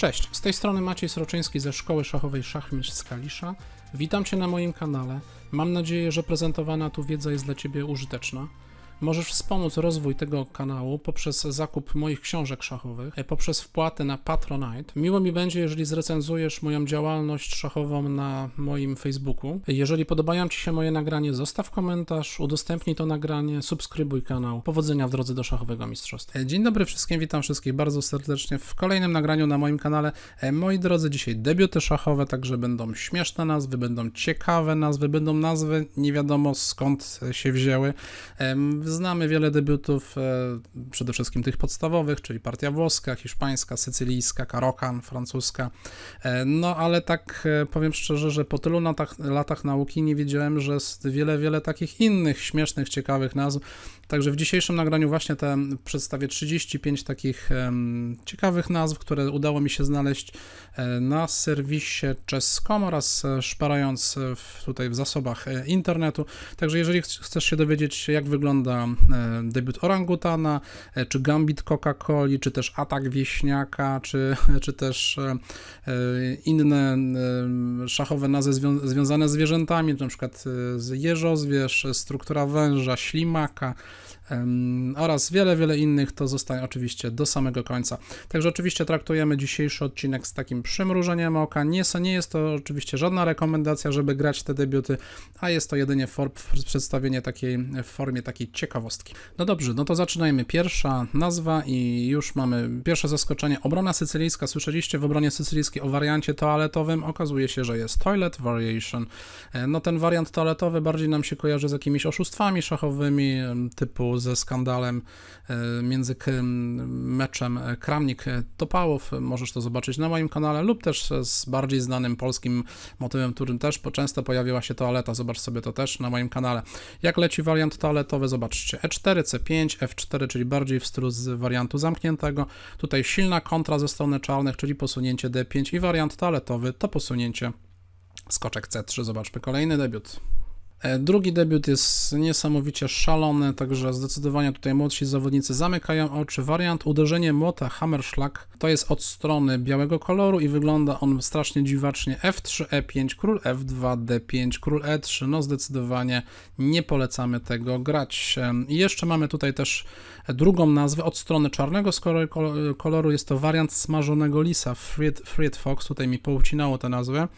Cześć, z tej strony Maciej Sroczyński ze Szkoły Szachowej Szachmistrz z Kalisza. Witam Cię na moim kanale. Mam nadzieję, że prezentowana tu wiedza jest dla Ciebie użyteczna. Możesz wspomóc rozwój tego kanału poprzez zakup moich książek szachowych, e, poprzez wpłatę na Patronite. Miło mi będzie, jeżeli zrecenzujesz moją działalność szachową na moim Facebooku. Jeżeli podobają Ci się moje nagranie, zostaw komentarz, udostępnij to nagranie, subskrybuj kanał. Powodzenia w drodze do szachowego mistrzostwa. E, Dzień dobry wszystkim, witam wszystkich bardzo serdecznie w kolejnym nagraniu na moim kanale. E, Moi drodzy, dzisiaj debiuty szachowe, także będą śmieszne nazwy, będą ciekawe nazwy, będą nazwy nie wiadomo skąd się wzięły. Znamy wiele debiutów, e, przede wszystkim tych podstawowych, czyli partia włoska, hiszpańska, sycylijska, karokan, francuska. E, No ale tak e, powiem szczerze, że po tylu latach, latach nauki nie wiedziałem, że jest wiele, wiele takich innych śmiesznych, ciekawych nazw. Także w dzisiejszym nagraniu właśnie te przedstawię 35 takich ciekawych nazw, które udało mi się znaleźć na serwisie chess.com oraz szperając e, w, tutaj w zasobach internetu. Także jeżeli ch- chcesz się dowiedzieć, jak wygląda e, debiut orangutana, e, czy gambit Coca-Coli, czy też atak wieśniaka, czy, czy też e, inne szachowe nazwy zwią- związane z zwierzętami, na przykład z jeżozwierz, struktura węża, ślimaka, oraz wiele, wiele innych, to zostanie oczywiście do samego końca. Także oczywiście traktujemy dzisiejszy odcinek z takim przymrużeniem oka. Nie, nie jest to oczywiście żadna rekomendacja, żeby grać te debiuty, a jest to jedynie for, przedstawienie takiej w formie takiej ciekawostki. No dobrze, no to zaczynajmy. Pierwsza nazwa i już mamy pierwsze zaskoczenie. Obrona sycylijska. Słyszeliście w obronie sycylijskiej o wariancie toaletowym? Okazuje się, że jest Toilet Variation. E, No ten wariant toaletowy bardziej nam się kojarzy z jakimiś oszustwami szachowymi, typu ze skandalem e, między meczem e, Kramnik-Topałów. Możesz to zobaczyć na moim kanale lub też z bardziej znanym polskim motywem, którym też często pojawiła się toaleta. Zobacz sobie to też na moim kanale. Jak leci wariant toaletowy? Zobaczcie. E E4, C5, F4, czyli bardziej w stylu z wariantu zamkniętego. Tutaj silna kontra ze strony czarnych, czyli posunięcie D5 i wariant toaletowy to posunięcie skoczek C3. Zobaczmy kolejny debiut. E, Drugi debiut jest niesamowicie szalony, także zdecydowanie tutaj młodsi zawodnicy zamykają oczy. Wariant uderzenie młota Hammerschlag to jest od strony białego koloru i wygląda on strasznie dziwacznie. F3, E5, król F2, D5, król E3. No zdecydowanie nie polecamy tego grać. Em, I jeszcze mamy tutaj też drugą nazwę od strony czarnego koloru. Jest to wariant smażonego lisa, Fried Fox. Tutaj mi poucinało tę nazwę.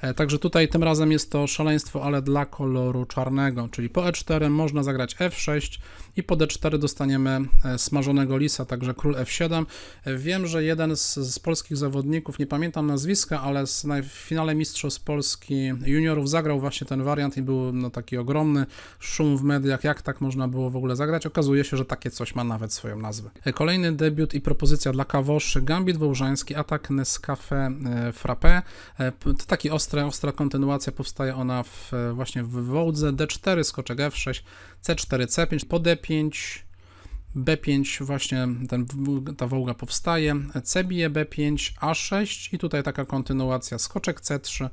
E, Także tutaj tym razem jest to szaleństwo, ale dla koloru czarnego, czyli po E4 można zagrać F6 i po D4 dostaniemy e, smażonego lisa, także król F7. E, Wiem, że jeden z, z polskich zawodników, nie pamiętam nazwiska, ale w finale Mistrzostw Polski juniorów zagrał właśnie ten wariant i był no, taki ogromny szum w mediach, jak tak można było w ogóle zagrać. Okazuje się, że takie coś ma nawet swoją nazwę. E, Kolejny debiut i propozycja dla kawoszy, Gambit Wołżański, atak Nescafe e, Frappé. E, p- To taki ostra, ostra kontynuacja, powstaje ona w, e, właśnie w Wołdze, D4, skoczek F6, C4, C5, po D5, B5 właśnie ten, ta wołga powstaje, C bije B5, A6 i tutaj taka kontynuacja, skoczek C3,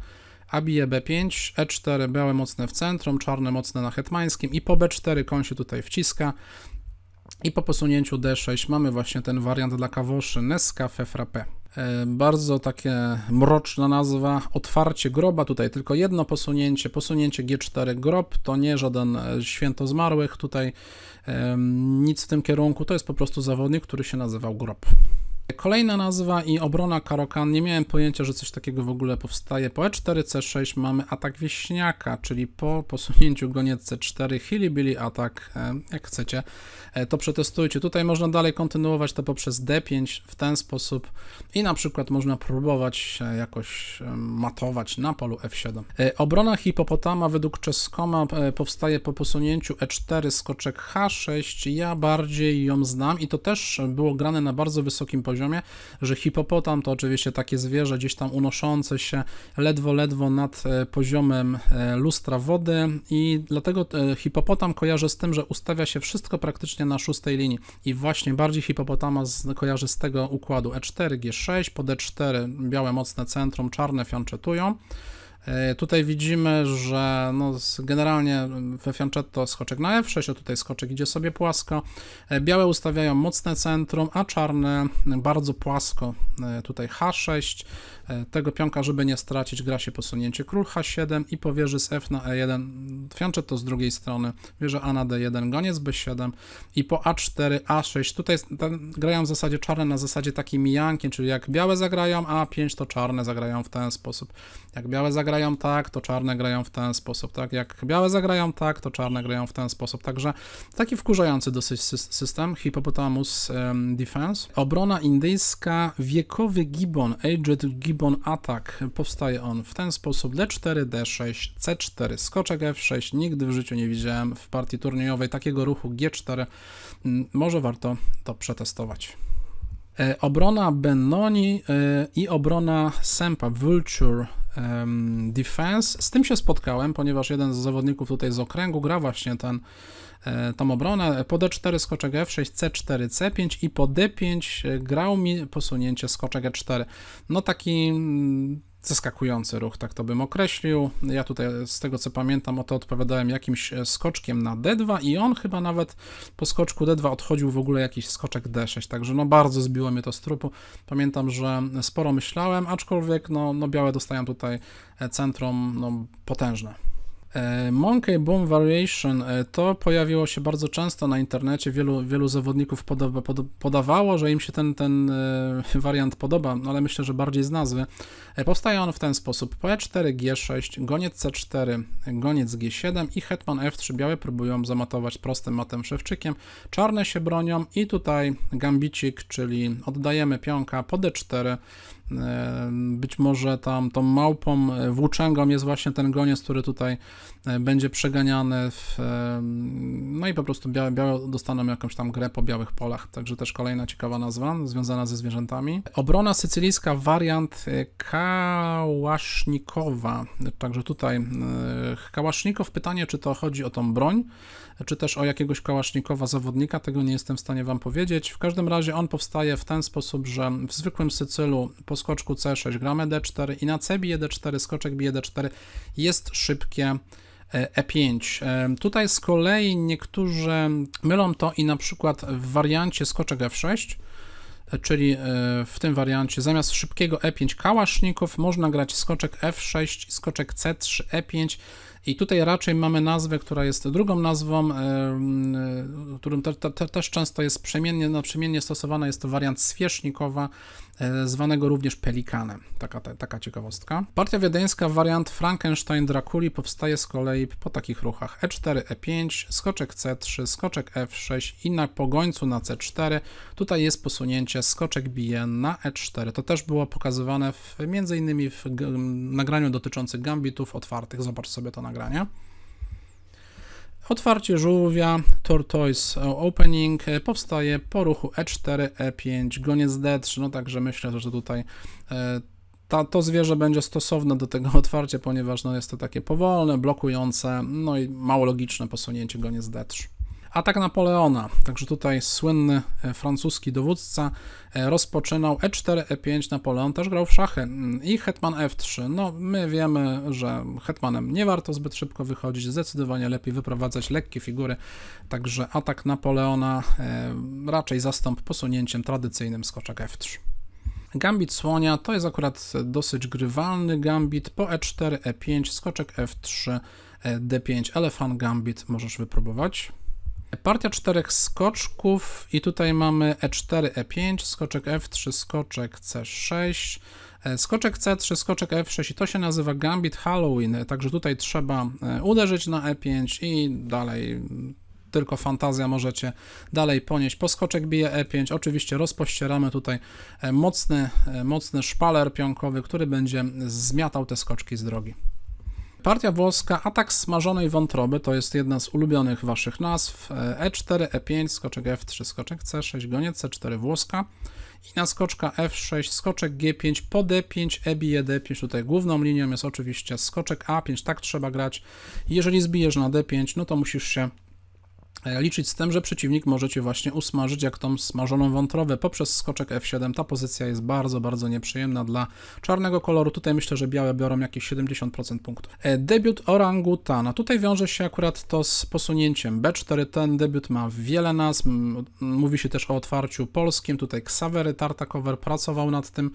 A bije B5, E4, białe mocne w centrum, czarne mocne na hetmańskim i po B4 koń się tutaj wciska, i po posunięciu D6 mamy właśnie ten wariant dla kawoszy Nescafe Frappé. E, Bardzo takie mroczna nazwa, otwarcie groba, tutaj tylko jedno posunięcie, posunięcie G4 grob, to nie żaden e, święto zmarłych, tutaj. Em, nic w tym kierunku, to jest po prostu zawodnik, który się nazywał grob. Kolejna nazwa i obrona Karokan. Nie miałem pojęcia, że coś takiego w ogóle powstaje. Po E4, C6 mamy atak wieśniaka, czyli po posunięciu goniec C4, Hillybilly atak, e, jak chcecie, e, to przetestujcie. Tutaj można dalej kontynuować to poprzez D5 w ten sposób i na przykład można próbować jakoś e, matować na polu F7. E, Obrona hipopotama według Czeskoma powstaje po posunięciu E4, skoczek H6. Ja bardziej ją znam i to też było grane na bardzo wysokim poziomie, że hipopotam to oczywiście takie zwierzę gdzieś tam unoszące się ledwo, ledwo nad e, poziomem e, lustra wody i dlatego e, hipopotam kojarzę z tym, że ustawia się wszystko praktycznie na szóstej linii. I właśnie bardziej hipopotama z, kojarzy z tego układu E4, G6, po D4 białe mocne centrum, czarne fianczetują Tutaj widzimy, że no, generalnie we fianchetto skoczek na F6, a tutaj skoczek idzie sobie płasko. E, Białe ustawiają mocne centrum, a czarne bardzo płasko. E, Tutaj H6. E, Tego pionka, żeby nie stracić, gra się posunięcie król H7 i po wieży z F na E1. Fianchetto z drugiej strony, wieża A na D1, goniec B7 i po A4, A6. Tutaj grają w zasadzie czarne na zasadzie takiej mijanki, czyli jak białe zagrają A5, to czarne zagrają w ten sposób. Jak białe zagrają tak, to czarne grają w ten sposób, tak? Jak białe zagrają tak, to czarne grają w ten sposób. Także taki wkurzający dosyć sys- system, Hippopotamus em, Defense. Obrona indyjska, wiekowy gibbon, aged gibbon attack. Powstaje on w ten sposób D4, D6, C4, skoczek F6. Nigdy w życiu nie widziałem w partii turniejowej takiego ruchu G4. Mm, Może warto to przetestować. E, Obrona Benoni e, i obrona Sempa, Vulture Defense. Z tym się spotkałem, ponieważ jeden z zawodników tutaj z okręgu gra właśnie ten, tą obronę. Po D4 skoczek F6, C4, C5 i po D5 e, grał mi posunięcie skoczek E4. No taki mm, zaskakujący ruch, tak to bym określił. Ja tutaj z tego co pamiętam, o to odpowiadałem jakimś e, skoczkiem na D2 i on chyba nawet po skoczku D2 odchodził w ogóle jakiś skoczek D6, także no bardzo zbiło mnie to z trupu. Pamiętam, że sporo myślałem, aczkolwiek no, no białe dostają tutaj e, centrum no, potężne. E, Monkey Boom Variation e, to pojawiło się bardzo często na internecie. Wielu, wielu zawodników poda, pod, podawało, że im się ten, ten e, wariant podoba, no ale myślę, że bardziej z nazwy. Powstaje on w ten sposób: po E4, G6, goniec C4, goniec G7 i hetman F3. Białe próbują zamatować prostym matem szewczykiem. Czarne się bronią i tutaj gambicik, czyli oddajemy pionka po D4. E, Być może tam tą małpą e, włóczęgą jest właśnie ten goniec, który tutaj e, będzie przeganiany. W, no i po prostu białe, białe dostaną jakąś tam grę po białych polach. Także też kolejna ciekawa nazwa związana ze zwierzętami. Obrona sycylijska, wariant kałasznikowa. Także tutaj kałasznikow, pytanie czy to chodzi o tą broń, czy też o jakiegoś kałasznikowa zawodnika, tego nie jestem w stanie Wam powiedzieć. W każdym razie on powstaje w ten sposób, że w zwykłym Sycylu po skoczku C6 gramy D4 i na C bije D4, skoczek bije D4 jest szybkie e, E5. E, Tutaj z kolei niektórzy mylą to i na przykład w wariancie skoczek F6 e, czyli e, w tym wariancie zamiast szybkiego E5 kałaszników można grać skoczek F6 i skoczek C3 E5 i tutaj raczej mamy nazwę, która jest drugą nazwą, e, którą te, te, te, też często jest przemiennie, no, przemiennie stosowana, jest to wariant zwierzchnikowa, e, zwanego również pelikanem. Taka, ta, taka ciekawostka. Partia wiedeńska, wariant Frankenstein Draculi powstaje z kolei po takich ruchach E4, E5, skoczek C3, skoczek F6 i na pogońcu na C4. Tutaj jest posunięcie, skoczek bije na E4. To też było pokazywane w, między innymi w nagraniu dotyczącym gambitów otwartych. Zobacz sobie to nagranie. Otwarcie żółwia, tortoise opening e, powstaje po ruchu E4, E5, goniec D3, no także myślę, że tutaj e, ta, to zwierzę będzie stosowne do tego otwarcia, ponieważ no, jest to takie powolne, blokujące, no i mało logiczne posunięcie goniec D3. Atak Napoleona, także tutaj słynny e, francuski dowódca e, rozpoczynał E E4, E5, Napoleon też grał w szachy mm, i hetman F3. No my wiemy, że hetmanem nie warto zbyt szybko wychodzić, zdecydowanie lepiej wyprowadzać lekkie figury, także atak Napoleona e, raczej zastąp posunięciem tradycyjnym skoczek F3. Gambit słonia to jest akurat dosyć grywalny gambit. Po E4, E5, skoczek F3, e, D5, elefant gambit możesz wypróbować. Partia czterech skoczków i tutaj mamy E E4, E5, skoczek F3, skoczek C6, e, skoczek C3, skoczek F6 i to się nazywa Gambit Halloween, także tutaj trzeba e, uderzyć na E5 i dalej tylko fantazja możecie dalej ponieść. Poskoczek bije E5, oczywiście rozpościeramy tutaj e, mocny, e, mocny szpaler pionkowy, który będzie zmiatał te skoczki z drogi. Partia włoska, atak smażonej wątroby, to jest jedna z ulubionych waszych nazw. E E4, E5, skoczek F3, skoczek C6, goniec C4 włoska i na skoczka F6, skoczek G5, po D5, E bije D5. Tutaj główną linią jest oczywiście skoczek A5, tak trzeba grać. Jeżeli zbijesz na D5, no to musisz się e, liczyć z tym, że przeciwnik może cię właśnie usmażyć jak tą smażoną wątrowę poprzez skoczek F7. Ta pozycja jest bardzo, bardzo nieprzyjemna dla czarnego koloru. Tutaj myślę, że białe biorą jakieś 70% punktów. E, Debiut orangutana. Tutaj wiąże się akurat to z posunięciem B4. Ten debiut ma wiele nazw. Mówi się też o otwarciu polskim. Tutaj Ksawery Tartakower pracował nad tym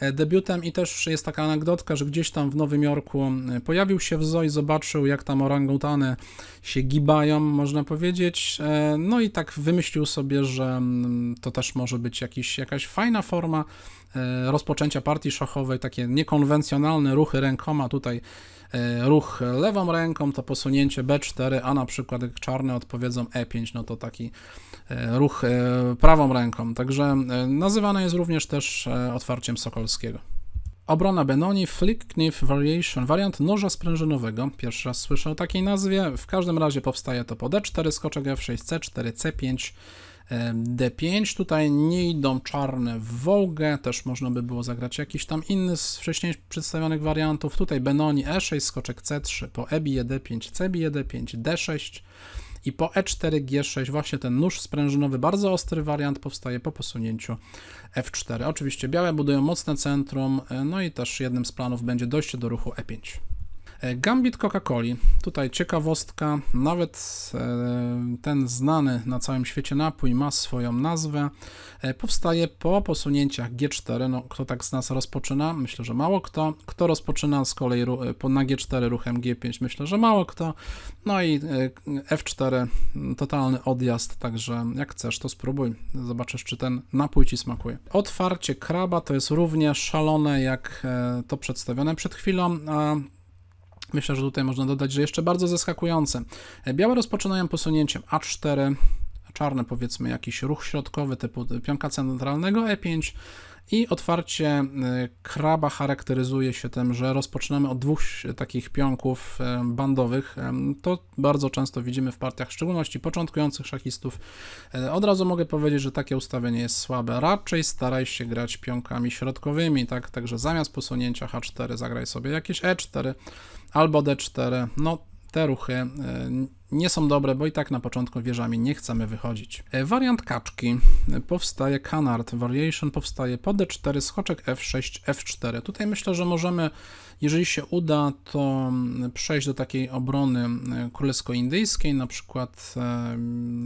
e, debiutem i też jest taka anegdotka, że gdzieś tam w Nowym Jorku e, pojawił się w zoo i zobaczył, jak tam orangutany się gibają, można powiedzieć. E, No i tak wymyślił sobie, że mm, to też może być jakiś, jakaś fajna forma e, rozpoczęcia partii szachowej, takie niekonwencjonalne ruchy rękoma. Tutaj e, ruch lewą ręką to posunięcie B4, a na przykład czarne odpowiedzą E5, no to taki ruch prawą ręką. Także nazywane jest również też otwarciem Sokolskiego. Obrona Benoni, Flick Knife Variation, wariant noża sprężynowego. Pierwszy raz słyszę o takiej nazwie. W każdym razie powstaje to po D4, skoczek F6, C4, C5, em, D5. Tutaj nie idą czarne w wołgę, też można by było zagrać jakiś tam inny z wcześniej przedstawionych wariantów. Tutaj Benoni E6, skoczek C3, po E bije D5, C bije D5, D6 i po E E4, G6 właśnie ten nóż sprężynowy, bardzo ostry wariant powstaje po posunięciu F4. Oczywiście białe budują mocne centrum, no i też jednym z planów będzie dojście do ruchu E5. E, Gambit Coca-Coli. Tutaj ciekawostka, nawet e, ten znany na całym świecie napój ma swoją nazwę. E, Powstaje po posunięciach G4. No, kto tak z nas rozpoczyna? Myślę, że mało kto. Kto rozpoczyna z kolei na G4 ruchem G5? Myślę, że mało kto. No i e, F4, m, totalny odjazd, także jak chcesz, to spróbuj. Zobaczysz, czy ten napój ci smakuje. Otwarcie kraba to jest równie szalone, jak to przedstawione przed chwilą, a Myślę, że tutaj można dodać, że jeszcze bardzo zaskakujące. Białe rozpoczynają posunięciem A4, czarne powiedzmy jakiś ruch środkowy typu pionka centralnego E5 i otwarcie y, kraba charakteryzuje się tym, że rozpoczynamy od dwóch takich pionków e, bandowych. Em, To bardzo często widzimy w partiach, w szczególności początkujących szachistów. Od razu mogę powiedzieć, że takie ustawienie jest słabe. Raczej staraj się grać pionkami środkowymi, tak? Także zamiast posunięcia H4 zagraj sobie jakieś E4 albo D4. No, te ruchy e, nie są dobre, bo i tak na początku wieżami nie chcemy wychodzić. E, Wariant kaczki e, powstaje, Canard Variation powstaje po D4, skoczek F6, F4. Tutaj myślę, że możemy, jeżeli się uda, to mm, przejść do takiej obrony królewsko-indyjskiej, na przykład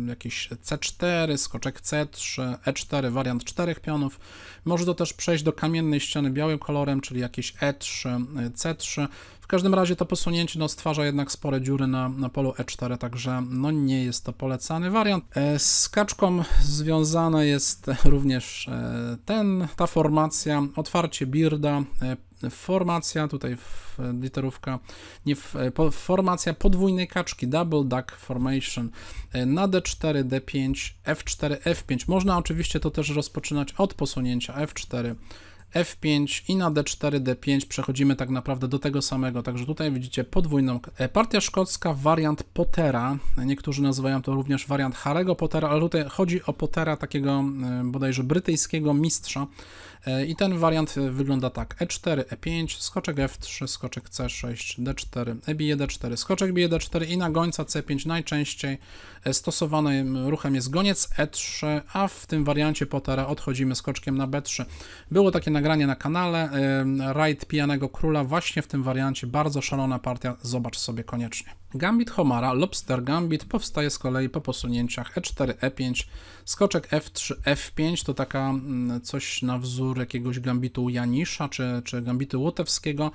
jakieś C4, skoczek C3, E4, wariant czterech pionów. Może to też przejść do kamiennej ściany białym kolorem, czyli jakieś E3, C3. W każdym razie to posunięcie no, stwarza jednak spore dziury na, na polu E4, także no, nie jest to polecany wariant. E, Z kaczką związana jest również e, ten, ta formacja, otwarcie Birda, e, formacja, tutaj w, literówka, nie w, po, formacja podwójnej kaczki, double duck formation na D4, D5, F4, F5. Można oczywiście to też rozpoczynać od posunięcia F4, F5 i na D4, D5 przechodzimy tak naprawdę do tego samego, także tutaj widzicie podwójną. e, Partia szkocka, wariant Pottera, niektórzy nazywają to również wariant Harry'ego Pottera, ale tutaj chodzi o Pottera, takiego e, bodajże brytyjskiego mistrza E, i ten wariant wygląda tak, E4, E5, skoczek F3, skoczek C6, D4, E bije D4, skoczek bije D4 i na gońca C5 najczęściej stosowanym ruchem jest goniec E3, a w tym wariancie Pottera odchodzimy skoczkiem na B3. Było takie nagranie na kanale, rajd pijanego króla, właśnie w tym wariancie, bardzo szalona partia, zobacz sobie koniecznie. Gambit Homara, Lobster Gambit powstaje z kolei po posunięciach E4, E5, skoczek F3, F5 to taka mm, coś na wzór jakiegoś gambitu Janisza czy, czy gambitu Łotewskiego.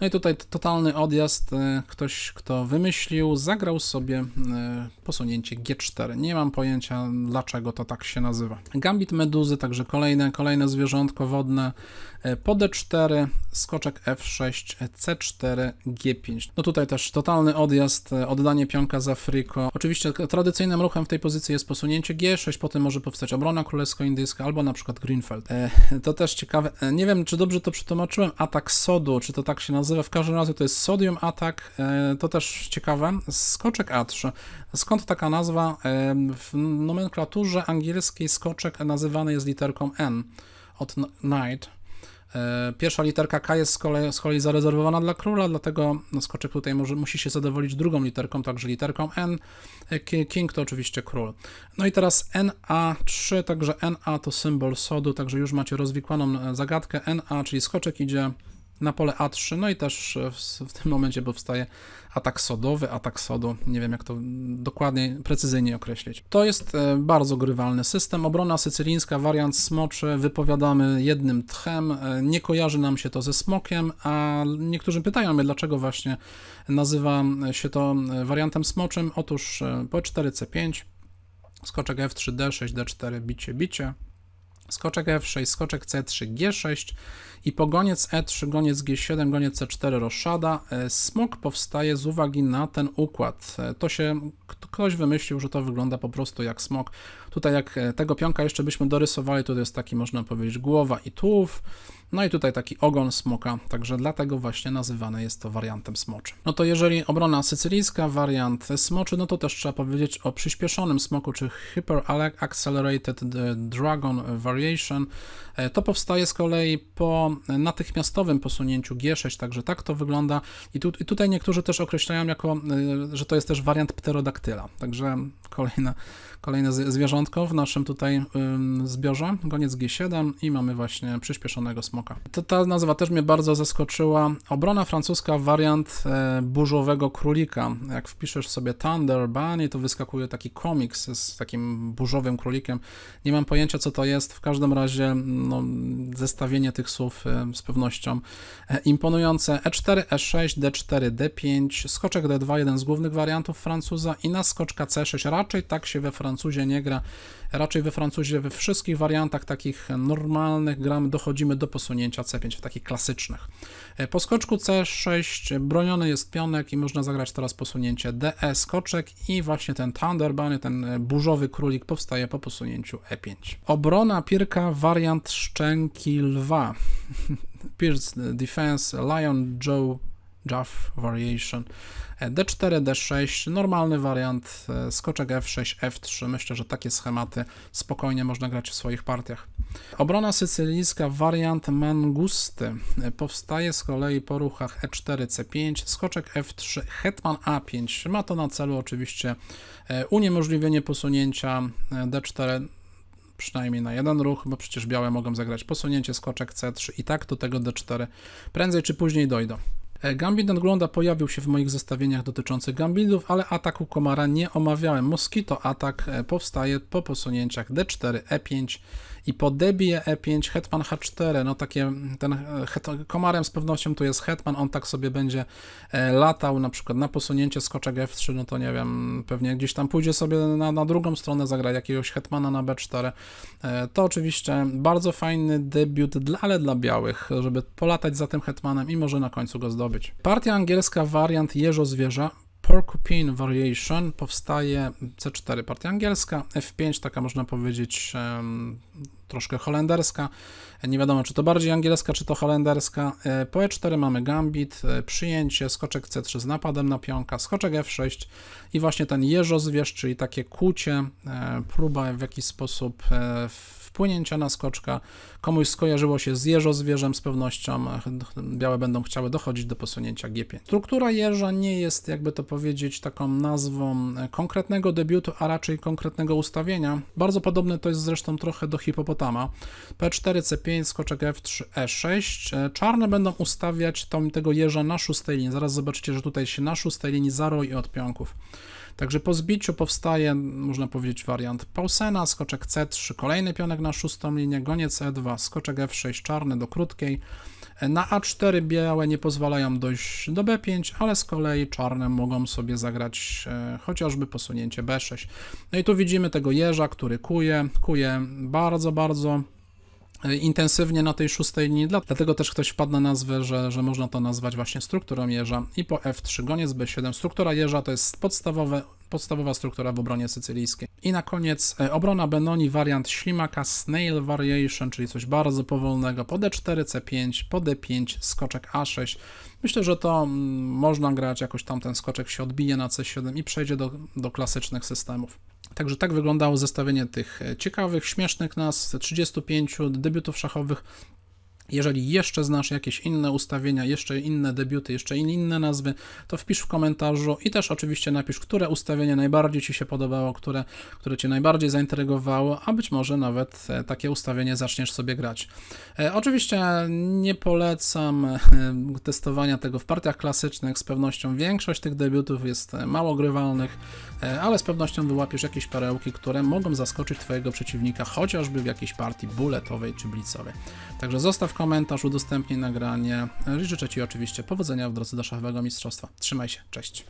No i tutaj totalny odjazd. e, Ktoś, kto wymyślił, zagrał sobie e, posunięcie G4. Nie mam pojęcia, dlaczego to tak się nazywa. Gambit Meduzy, także kolejne, kolejne zwierzątko wodne. E, Po D4, skoczek F6, C4, G5. No tutaj też totalny odjazd, oddanie pionka za friko. Oczywiście tradycyjnym ruchem w tej pozycji jest posunięcie G6, potem może powstać obrona królewsko-indyjska albo na przykład Greenfeld. To też ciekawe. Nie wiem, czy dobrze to przetłumaczyłem. Atak sodu, czy to tak się nazywa? W każdym razie to jest sodium atak. E, to też ciekawe. Skoczek A3. Skąd taka nazwa? E, w nomenklaturze angielskiej skoczek nazywany jest literką N od n- night. E, Pierwsza literka K jest z kolei, z kolei zarezerwowana dla króla, dlatego skoczek tutaj może, musi się zadowolić drugą literką, także literką N. Ki- King to oczywiście król. No i teraz NA3, także NA to symbol sodu, także już macie rozwikłaną zagadkę. NA, czyli skoczek idzie na pole A3, no i też e, w, w tym momencie powstaje atak sodowy, atak sodu, nie wiem jak to dokładnie, precyzyjnie określić. To jest e, bardzo grywalny system. Obrona sycylijska, wariant smoczy, wypowiadamy jednym tchem, E, nie kojarzy nam się to ze smokiem, a niektórzy pytają mnie, dlaczego właśnie nazywa się to wariantem smoczym. Otóż po 4C5, skoczek F3, D6, D4, bicie, bicie, skoczek F6, skoczek C3, G6 i po goniec E3, goniec G7, goniec C4 roszada. E, Smok powstaje z uwagi na ten układ. E, To się ktoś wymyślił, że to wygląda po prostu jak smok. Tutaj jak e, tego pionka jeszcze byśmy dorysowali, to jest taki można powiedzieć głowa i tułów. No i tutaj taki ogon smoka, także dlatego właśnie nazywane jest to wariantem smoczym. No to jeżeli obrona sycylijska, wariant smoczy, no to też trzeba powiedzieć o przyspieszonym smoku, czy Hyper Accelerated Dragon Variation. E, To powstaje z kolei po natychmiastowym posunięciu G6, także tak to wygląda. I, tu, i tutaj niektórzy też określają jako, e, że to jest też wariant pterodaktyla, także kolejne, kolejne zwierzątko w naszym tutaj zbiorze, goniec G7 i mamy właśnie przyspieszonego smoka. To, ta nazwa też mnie bardzo zaskoczyła. Obrona francuska, wariant e, burzowego królika. Jak wpiszesz sobie Thunder Bunny, to wyskakuje taki komiks z takim burzowym królikiem. Nie mam pojęcia, co to jest. W każdym razie no, zestawienie tych słów e, z pewnością e, imponujące. E E4, E6, D4, D5, skoczek D2, jeden z głównych wariantów Francuza i na skoczka C6. Raczej tak się we Francuzie nie gra. Raczej we Francuzie we wszystkich wariantach takich normalnych gramy, dochodzimy do posunięcia C5, w takich klasycznych. E, Po skoczku C6 broniony jest pionek i można zagrać teraz posunięcie DE skoczek i właśnie ten Thunder Bunny, ten e, burzowy królik powstaje po posunięciu E5. Obrona Pirka, wariant szczęki lwa. Pierce Defense, Lion Joe Jaff Variation. E, D4, D6, normalny wariant, e, skoczek F6, F3. Myślę, że takie schematy spokojnie można grać w swoich partiach. Obrona sycylijska, wariant Mangusty. E, Powstaje z kolei po ruchach E E4, C5, skoczek F3, hetman A5. Ma to na celu oczywiście e, uniemożliwienie posunięcia e, D4 przynajmniej na jeden ruch, bo przecież białe mogą zagrać posunięcie, skoczek C3 i tak do tego D4 prędzej czy później dojdą. E, Gambit Nadgląda pojawił się w moich zestawieniach dotyczących gambitów, ale ataku komara nie omawiałem. Mosquito atak e, powstaje po posunięciach D4, E5 i po debie E5 hetman H4. No takie, ten het, komarem z pewnością tu jest hetman, on tak sobie będzie e, latał, na przykład na posunięcie skoczek F3, no to nie wiem, pewnie gdzieś tam pójdzie sobie na, na drugą stronę, zagra jakiegoś hetmana na B4. E, To oczywiście bardzo fajny debiut, dla, ale dla białych, żeby polatać za tym hetmanem i może na końcu go zdobyć. Partia angielska, wariant jeżo zwierza. Porcupine Variation powstaje C4 partia angielska, F5 taka można powiedzieć troszkę holenderska, nie wiadomo czy to bardziej angielska, czy to holenderska. E, Po E4 mamy gambit, e, przyjęcie, skoczek C3 z napadem na pionka, skoczek F6 i właśnie ten jeżozwierz, czyli takie kucie, e, próba w jakiś sposób e, wpłynięcia na skoczka. Komuś skojarzyło się z jeżozwierzem z pewnością, białe będą chciały dochodzić do posunięcia G5. Struktura jeża nie jest, jakby to powiedzieć, taką nazwą konkretnego debiutu, a raczej konkretnego ustawienia. Bardzo podobne to jest zresztą trochę do hipopotama. P4, C5, skoczek F3, E6. E, Czarne będą ustawiać tą, tego jeża na szóstej linii. Zaraz zobaczycie, że tutaj się na szóstej linii zaroi od pionków. Także po zbiciu powstaje, można powiedzieć, wariant Paulsena, skoczek C3, kolejny pionek na szóstą linię, goniec E2, skoczek F6 czarny do krótkiej. Na A4 białe nie pozwalają dojść do B5, ale z kolei czarne mogą sobie zagrać e, chociażby posunięcie B6. No i tu widzimy tego jeża, który kuje, kuje bardzo, bardzo intensywnie na tej szóstej linii, dla- dlatego też ktoś wpadł na nazwę, że, że można to nazwać właśnie strukturą jeża i po F3 goniec B7. Struktura jeża to jest podstawowe, podstawowa struktura w obronie sycylijskiej. I na koniec e, obrona Benoni, wariant ślimaka, snail variation, czyli coś bardzo powolnego, po D4, C5, po D5, skoczek A6. Myślę, że to mm, można grać, jakoś tam ten skoczek się odbije na C7 i przejdzie do, do klasycznych systemów. Także tak wyglądało zestawienie tych e, ciekawych, śmiesznych nas 35 debiutów szachowych Jeżeli jeszcze znasz jakieś inne ustawienia, jeszcze inne debiuty, jeszcze in- inne nazwy, to wpisz w komentarzu i też oczywiście napisz, które ustawienie najbardziej Ci się podobało, które, które Cię najbardziej zaintrygowało, a być może nawet e, takie ustawienie zaczniesz sobie grać. E, Oczywiście nie polecam e, testowania tego w partiach klasycznych, z pewnością większość tych debiutów jest mało grywalnych, ale z pewnością wyłapiesz jakieś perełki, które mogą zaskoczyć Twojego przeciwnika, chociażby w jakiejś partii buletowej czy blicowej. Także zostaw komentarz, udostępnij nagranie. Życzę Ci oczywiście powodzenia w drodze do szachowego mistrzostwa. Trzymaj się, cześć.